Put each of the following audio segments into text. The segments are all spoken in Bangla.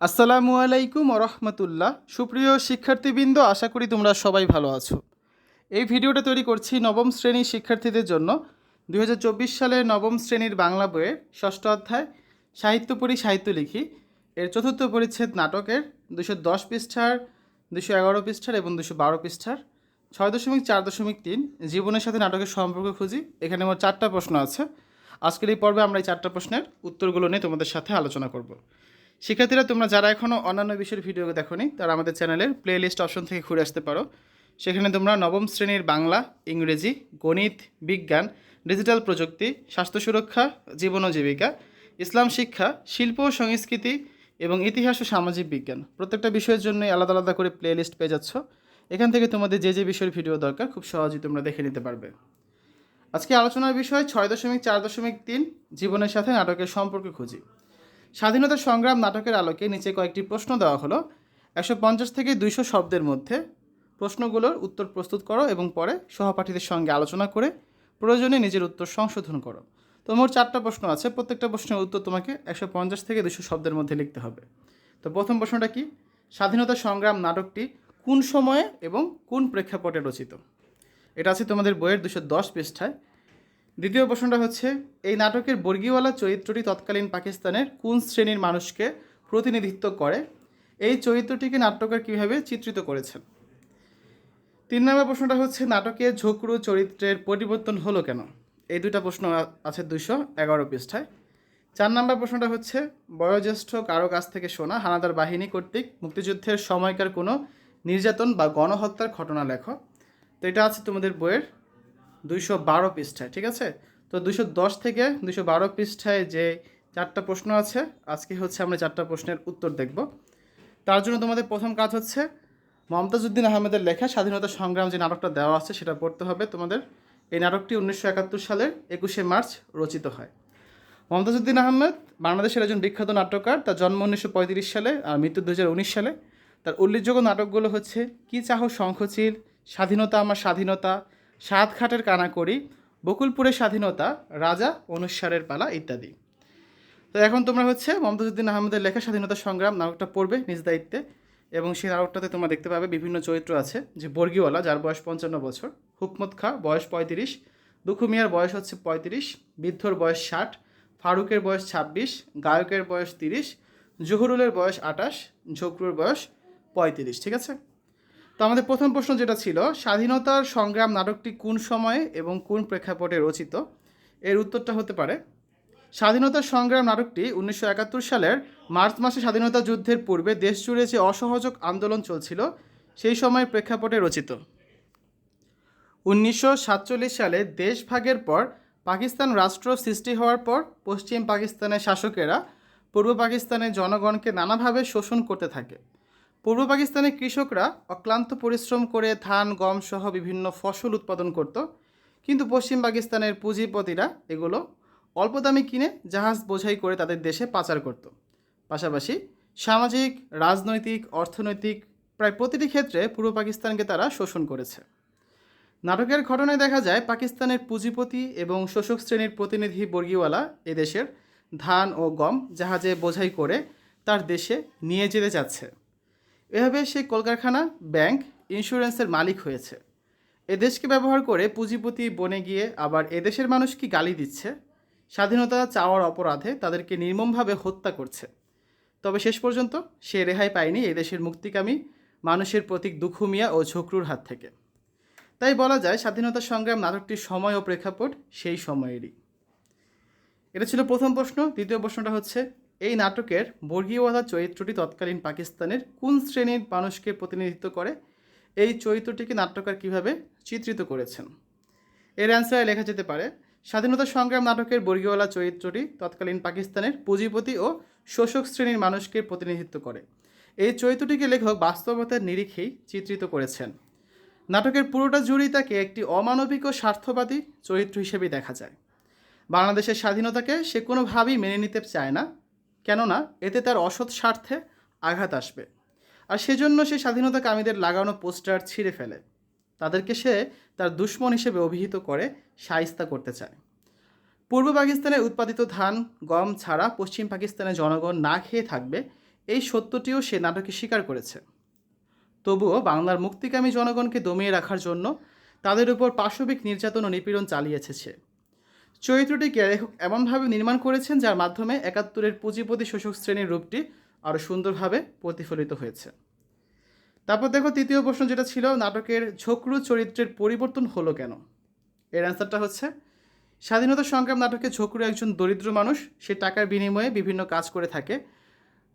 আসসালামু আলাইকুম রহমতুল্লাহ সুপ্রিয় শিক্ষার্থীবৃন্দ, আশা করি তোমরা সবাই ভালো আছো। এই ভিডিওটা তৈরি করছি নবম শ্রেণির শিক্ষার্থীদের জন্য। দু হাজার চব্বিশ সালের নবম শ্রেণির বাংলা বইয়ের ষষ্ঠ অধ্যায়, সাহিত্য পড়ি, সাহিত্য লিখি। এর চতুর্থ পরিচ্ছেদ নাটকের দুশো দশ পৃষ্ঠার দুশো এগারো পৃষ্ঠার এবং দুশো বারো পৃষ্ঠার। ছয় দশমিক চার দশমিক তিন জীবনের সাথে নাটকের সম্পর্ক খুঁজি। এখানে আমার চারটা প্রশ্ন আছে। আজকের এই পর্বে আমরা এই চারটা প্রশ্নের উত্তরগুলো নিয়ে তোমাদের সাথে আলোচনা করব। শিক্ষার্থীরা, তোমরা যারা এখনও অন্যান্য বিষয়ের ভিডিও দেখোনি, তারা আমাদের চ্যানেলের প্লে লিস্ট অপশন থেকে ঘুরে আসতে পারো। সেখানে তোমরা নবম শ্রেণির বাংলা, ইংরেজি, গণিত, বিজ্ঞান ডিজিটাল প্রযুক্তি, স্বাস্থ্য সুরক্ষা, জীবন ও জীবিকা, ইসলাম শিক্ষা, শিল্প ও সংস্কৃতি এবং ইতিহাস ও সামাজিক বিজ্ঞান। প্রত্যেকটা বিষয়ের জন্য আলাদা আলাদা করে প্লে লিস্ট পেয়ে যাচ্ছ। এখান থেকে তোমাদের যে যে বিষয়ের ভিডিও দরকার, খুব সহজেই তোমরা দেখে নিতে পারবে। আজকে আলোচনার বিষয় ছয় দশমিক চার দশমিক তিন, জীবনের সাথে নাটকের সম্পর্ক খুঁজি। স্বাধীনতা সংগ্রাম নাটকের আলোকে নিচে কয়েকটি প্রশ্ন দেওয়া হলো। একশো পঞ্চাশ থেকে দুইশো শব্দের মধ্যে প্রশ্নগুলোর উত্তর প্রস্তুত করো এবং পরে সহপাঠীদের সঙ্গে আলোচনা করে প্রয়োজনে নিজের উত্তর সংশোধন করো। তো মোট চারটা প্রশ্ন আছে। প্রত্যেকটা প্রশ্নের উত্তর তোমাকে একশো পঞ্চাশ থেকে দুশো শব্দের মধ্যে লিখতে হবে। তো প্রথম প্রশ্নটা কি? স্বাধীনতা সংগ্রাম নাটকটি কোন সময়ে এবং কোন প্রেক্ষাপটে রচিত? এটা আছে তোমাদের বইয়ের দুশো দশ পৃষ্ঠায়। দ্বিতীয় প্রশ্নটা হচ্ছে, এই নাটকের বর্গীওয়ালা চরিত্রটি তৎকালীন পাকিস্তানের কোন শ্রেণির মানুষকে প্রতিনিধিত্ব করে? এই চরিত্রটিকে নাট্যকার কীভাবে চিত্রিত করেছেন? তিন নম্বর প্রশ্নটা হচ্ছে, নাটকে ঝোকরু চরিত্রের পরিবর্তন হলো কেন? এই দুটা প্রশ্ন আছে দুশো এগারো পৃষ্ঠায়। চার নম্বর প্রশ্নটা হচ্ছে, বয়োজ্যেষ্ঠ কারও কাছ থেকে শোনা হানাদার বাহিনী কর্তৃক মুক্তিযুদ্ধের সময়কার কোনো নির্যাতন বা গণহত্যার ঘটনা লেখ? তো এটা আছে তোমাদের বইয়ের দুইশো বারো পৃষ্ঠায়, ঠিক আছে? তো দুশো দশ থেকে দুশো বারো পৃষ্ঠায় যে চারটা প্রশ্ন আছে, আজকে হচ্ছে আমরা চারটা প্রশ্নের উত্তর দেখব। তার জন্য তোমাদের প্রথম কাজ হচ্ছে, মমতাজউদ্দিন আহমেদের লেখা স্বাধীনতা সংগ্রাম যে নাটকটা দেওয়া আছে, সেটা পড়তে হবে তোমাদের। এই নাটকটি উনিশশো একাত্তর সালের একুশে মার্চ রচিত হয়। মমতাজউদ্দিন আহমেদ বাংলাদেশের একজন বিখ্যাত নাট্যকার, তার জন্ম উনিশশো পঁয়ত্রিশ সালে আর মৃত্যু দু হাজার উনিশ সালে। তার উল্লেখযোগ্য নাটকগুলো হচ্ছে, কি চাহ শঙ্খচিল স্বাধীনতা আমার স্বাধীনতা সাত খাটের কানাকড়ি, বকুলপুরের স্বাধীনতা, রাজা অনুসারের পালা ইত্যাদি। তো এখন তোমরা হচ্ছে মমতাজউদ্দিন আহমেদের লেখা স্বাধীনতা সংগ্রাম নাটকটা পড়বে নিজ দায়িত্বে এবং সেই নাটকটাতে তোমরা দেখতে পাবে বিভিন্ন চরিত্র আছে, যে বর্গীওয়ালা যার বয়স পঞ্চান্ন বছর, হুকমত খা বয়স পঁয়ত্রিশ, দুখু মিয়ার বয়স হচ্ছে পঁয়ত্রিশ, বৃদ্ধর বয়স ষাট, ফারুকের বয়স ছাব্বিশ, গায়কের বয়স তিরিশ, জহুরুলের বয়স আটাশ, ঝোকরুর বয়স পঁয়ত্রিশ, ঠিক আছে? তো আমাদের প্রথম প্রশ্ন যেটা ছিল, স্বাধীনতার সংগ্রাম নাটকটি কোন সময়ে এবং কোন প্রেক্ষাপটে রচিত? এর উত্তরটা হতে পারে, স্বাধীনতার সংগ্রাম নাটকটি উনিশশো একাত্তর সালের মার্চ মাসে স্বাধীনতা যুদ্ধের পূর্বে দেশ জুড়ে যে অসহযোগ আন্দোলন চলছিল, সেই সময়ের প্রেক্ষাপটে রচিত। উনিশশো সাতচল্লিশ সালে দেশভাগের পর পাকিস্তান রাষ্ট্র সৃষ্টি হওয়ার পর পশ্চিম পাকিস্তানের শাসকেরা পূর্ব পাকিস্তানের জনগণকে নানাভাবে শোষণ করতে থাকে। পূর্ব পাকিস্তানের কৃষকরা অক্লান্ত পরিশ্রম করে ধান, গম সহ বিভিন্ন ফসল উৎপাদন করত। কিন্তু পশ্চিম পাকিস্তানের পুঁজিপতিরা এগুলো অল্প দামে কিনে জাহাজ বোঝাই করে তাদের দেশে পাচার করত। পাশাপাশি সামাজিক, রাজনৈতিক, অর্থনৈতিক প্রায় প্রতিটি ক্ষেত্রে পূর্ব পাকিস্তানকে তারা শোষণ করেছে। নাটকের ঘটনায় দেখা যায়, পাকিস্তানের পুঁজিপতি এবং শোষক শ্রেণির প্রতিনিধি বর্গীওয়ালা এদেশের ধান ও গম জাহাজে বোঝাই করে তার দেশে নিয়ে যেতে চাচ্ছে। এভাবে সে কলকারখানা, ব্যাংক ইন্স্যুরেন্সের মালিক হয়েছে। এ দেশকে ব্যবহার করে পুঁজিপতি বনে গিয়ে আবার এদেশের মানুষ কি গালি দিচ্ছে? স্বাধীনতা চাওয়ার অপরাধে তাদেরকে নির্মমভাবে হত্যা করছে। তবে শেষ পর্যন্ত সে রেহাই পায়নি এদেশের মুক্তিকামী, মানুষের প্রতীক দুখুমিয়া ও ঝকরুর হাত থেকে। তাই বলা যায়, স্বাধীনতা সংগ্রাম নাটকটির সময় ও প্রেক্ষাপট সেই সময়েরই। এটা ছিল প্রথম প্রশ্ন। দ্বিতীয় প্রশ্নটা হচ্ছে এই নাটকের বর্গীয়বাদা চরিত্রটি তৎকালীন পাকিস্তানের কোন শ্রেণির মানুষকে প্রতিনিধিত্ব করে? এই চরিত্রটিকে নাট্যকার কীভাবে চিত্রিত করেছেন? এর অ্যান্সারে লেখা যেতে পারে, স্বাধীনতা সংগ্রাম নাটকের বর্গীয়ওয়ালা চরিত্রটি তৎকালীন পাকিস্তানের পুঁজিপতি ও শোষক শ্রেণির মানুষকে প্রতিনিধিত্ব করে। এই চরিত্রটিকে লেখক বাস্তবতার নিরিখেই চিত্রিত করেছেন। নাটকের পুরোটা জুড়েই তাকে একটি অমানবিক ও স্বার্থবাদী চরিত্র হিসেবেই দেখা যায়। বাংলাদেশের স্বাধীনতাকে সে কোনোভাবেই মেনে নিতে চায় না। কেননা এতে তার অসৎ স্বার্থে আঘাত আসবে। আর সেজন্য সে স্বাধীনতাকামীদের লাগানো পোস্টার ছিঁড়ে ফেলে। তাদেরকে সে তার দুশ্মন হিসেবে অভিহিত করে সায়স্তা করতে চায়। পূর্ব পাকিস্তানে উৎপাদিত ধান, গম ছাড়া পশ্চিম পাকিস্তানের জনগণ না খেয়ে থাকবে, এই সত্যটিও সে নাটকে স্বীকার করেছে। তবুও বাংলার মুক্তিকামী জনগণকে দমিয়ে রাখার জন্য তাদের উপর পাশবিক নির্যাতন ও নিপীড়ন চালিয়েছে সে। চরিত্রটিকে লেখক এমনভাবে নির্মাণ করেছেন যার মাধ্যমে একাত্তরের পুঁজিপতি শোষক শ্রেণির রূপটি আরও সুন্দরভাবে প্রতিফলিত হয়েছে। তারপর দেখো তৃতীয় প্রশ্ন যেটা ছিল, নাটকের ঝোকরু চরিত্রের পরিবর্তন হলো কেন? এর অ্যান্সারটা হচ্ছে, স্বাধীনতা সংগ্রাম নাটকে ঝোকরু একজন দরিদ্র মানুষ, সে টাকার বিনিময়ে বিভিন্ন কাজ করে থাকে।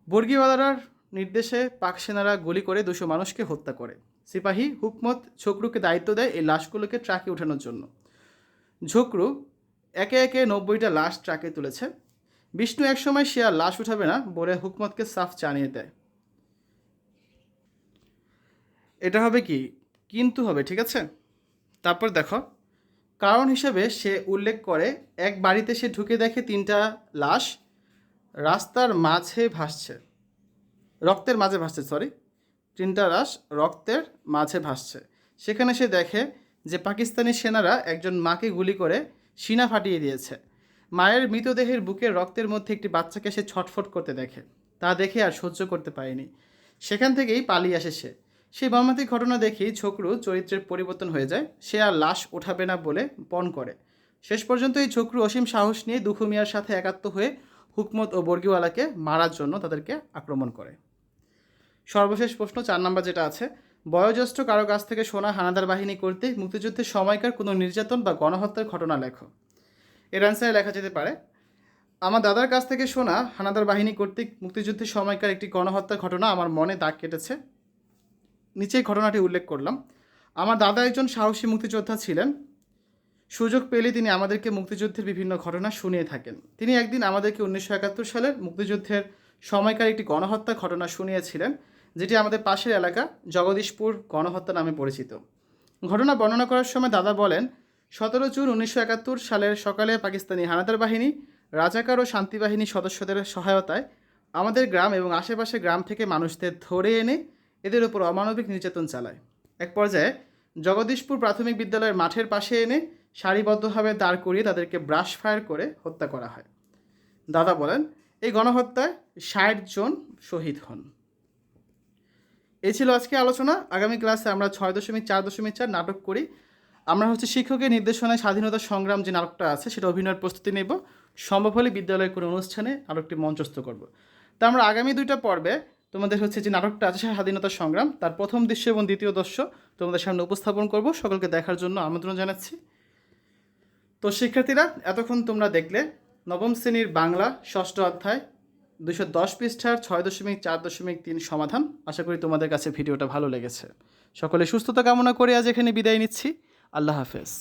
বর্গীওয়ালার নির্দেশে পাক সেনারা গুলি করে দুশো মানুষকে হত্যা করে। সিপাহী হুকমত ঝোকরুকে দায়িত্ব দেয় এই লাশগুলোকে ট্রাকে ওঠানোর জন্য। ঝোকরু একে একে নব্বইটা লাশ ট্রাকে তুলেছে। বিষ্ণু একসময় সে আর লাশ উঠাবে না বলে হুকমতকে সাফ জানিয়ে দেয়। এটা হবে কি? কিন্তু হবে, ঠিক আছে? তারপর দেখো, কারণ হিসেবে সে উল্লেখ করে, এক বাড়িতে সে ঢুকে দেখে তিনটা লাশ রাস্তার মাঝে ভাসছে। রক্তের মাঝে ভাসছে সরি তিনটা লাশ রক্তের মাঝে ভাসছে। সেখানে সে দেখে যে পাকিস্তানি সেনারা একজন মাকে গুলি করে সিনা ফাটিয়ে দিয়েছে। মায়ের মৃতদেহের বুকের রক্তের মধ্যে একটি বাচ্চাকে সে ছটফট করতে দেখে। তা দেখে আর সহ্য করতে পারেনি। সেখান থেকেই পালিয়ে আসে সে। সেই মর্মান্তিক ঘটনা দেখেই ছোকরু চরিত্রের পরিবর্তন হয়ে যায়। সে আর লাশ ওঠাবে না বলে পণ করে। শেষ পর্যন্ত এই ছোকরু অসীম সাহস নিয়ে দুখু মিয়ার সাথে একাত্ম হয়ে হুকমত ও বর্গীওয়ালাকে মারার জন্য তাদেরকে আক্রমণ করে। সর্বশেষ প্রশ্ন চার নাম্বার যেটা আছে বয়োজ্যেষ্ঠ কারও কাছ থেকে শোনা হানাদার বাহিনী করতে মুক্তিযুদ্ধের সময়কার কোনো নির্যাতন বা গণহত্যার ঘটনা লেখো। এর অ্যান্সারে লেখা যেতে পারে, আমার দাদার কাছ থেকে শোনা হানাদার বাহিনী কর্তৃক মুক্তিযুদ্ধের সময়কার একটি গণহত্যার ঘটনা আমার মনে দাগ কেটেছে। নিচে ঘটনাটি উল্লেখ করলাম, আমার দাদা একজন সাহসী মুক্তিযোদ্ধা ছিলেন। সুযোগ পেলে তিনি আমাদেরকে মুক্তিযুদ্ধের বিভিন্ন ঘটনা শুনিয়ে থাকেন। তিনি একদিন আমাদেরকে উনিশশো একাত্তর সালের মুক্তিযুদ্ধের সময়কার একটি গণহত্যা ঘটনা শুনিয়েছিলেন। যেটি আমাদের পাশের এলাকা, জগদীশপুর গণহত্যা নামে পরিচিত। ঘটনা বর্ণনা করার সময় দাদা বলেন, সতেরো জুন উনিশশো একাত্তর সালের সকালে পাকিস্তানি হানাদার বাহিনী, রাজাকার ও শান্তি বাহিনী সদস্যদের সহায়তায় আমাদের গ্রাম এবং আশেপাশে গ্রাম থেকে মানুষদের ধরে এনে এদের উপর অমানবিক নির্যাতন চালায়। এক পর্যায়ে জগদীশপুর প্রাথমিক বিদ্যালয়ের মাঠের পাশে এনে সারিবদ্ধভাবে দাঁড় করিয়ে তাদেরকে ব্রাশ ফায়ার করে হত্যা করা হয়। দাদা বলেন, এই গণহত্যায় ষাট জন শহীদ হন। এই ছিল আজকে আলোচনা। আগামী ক্লাসে আমরা ছয় দশমিক চার দশমিক চার নাটক করি। আমরা হচ্ছে শিক্ষকের নির্দেশনায় স্বাধীনতা সংগ্রাম যে নাটকটা আছে, সেটা অভিনয়ের প্রস্তুতি নেব। সম্ভব হলে বিদ্যালয়ের কোনো অনুষ্ঠানে নাটকটি মঞ্চস্থ করব। তা আমরা আগামী দুইটা পর্বে তোমাদের হচ্ছে যে নাটকটা আছে স্বাধীনতা সংগ্রাম, তার প্রথম দৃশ্য এবং দ্বিতীয় দৃশ্য তোমাদের সামনে উপস্থাপন করব। সকলকে দেখার জন্য আমন্ত্রণ জানাচ্ছি। তো শিক্ষার্থীরা, এতক্ষণ তোমরা দেখলে নবম শ্রেণির বাংলা ষষ্ঠ অধ্যায় দুশো দশ পৃষ্ঠার ছয় দশমিক চার দশমিক তিন সমাধান। আশা করি তোমাদের কাছে ভিডিওটা ভালো লেগেছে। সকলে সুস্থতা কামনা করে আজ এখানে বিদায় নিচ্ছি। আল্লাহ হাফেজ।